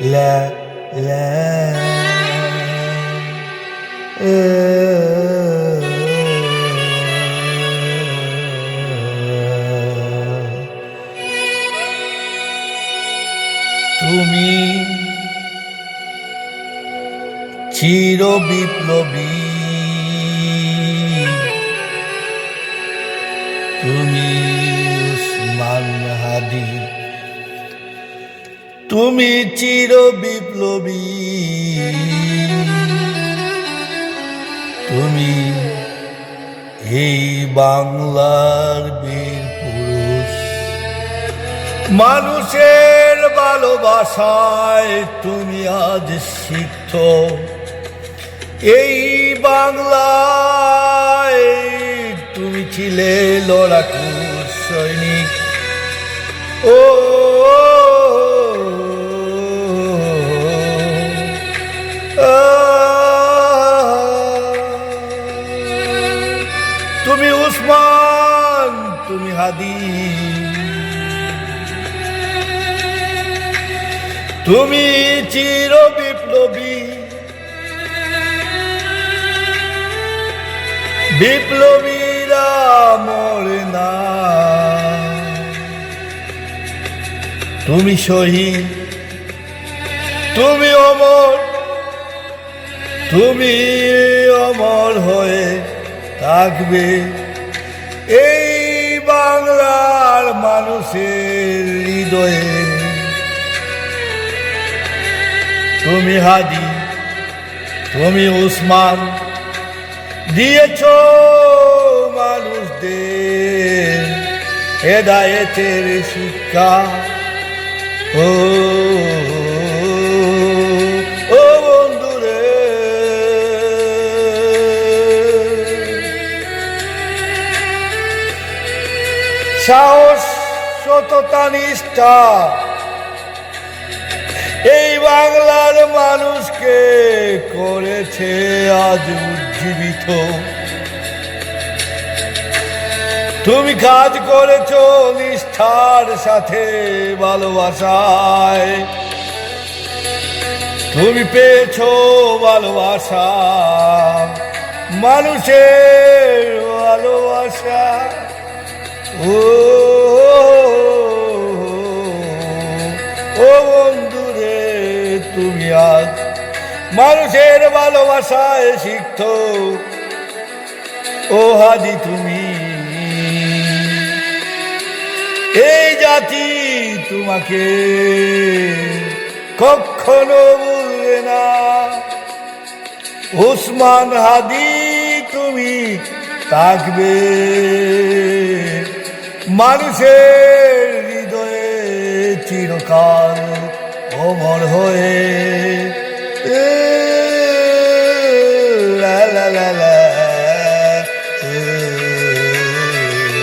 লা লা তুমি চির বিপ্লবী। তুমি উসমান হাদি। তুমি চির বিপ্লবী। তুমি এই বাংলার বীর পুরুষ। মানুষের ভালোবাসায় তুমি আজ সিদ্ধ। এই বাংলায় তুমি ছিলে লড়াকু সৈনিক। ও তুমি উসমান, তুমি হাদি। তুমি চির বিপ্লবী। বিপ্লবীরা মরে না। তুমি শহীদ, তুমি অমর। তুমি অমর হয়ে থাকবে। এই বাংলার মানুষের হৃদয়ে। তুমি হাদি তুমি উসমান দিয়েছ মানুষদের হেদায়েতের শিক্ষা। ও সাহস, সততা, নিষ্ঠা। এই বাংলার মানুষকে করেছে আজ উজ্জীবিত। তুমি কাজ করেছ নিষ্ঠার সাথে ভালোবাসায়। তুমি পেয়েছ ভালোবাসা, মানুষের ভালোবাসা। ও ও বন্ধুরে তুমি আজ মানুষের ভালোবাসায় শিখত ও হাজি তুমি এই জাতি তোমাকে কখনো ভুলবে না উসমান হাদি তুমি থাকবে মানুষের হৃদয়ে চিরকাল অমর হয়ে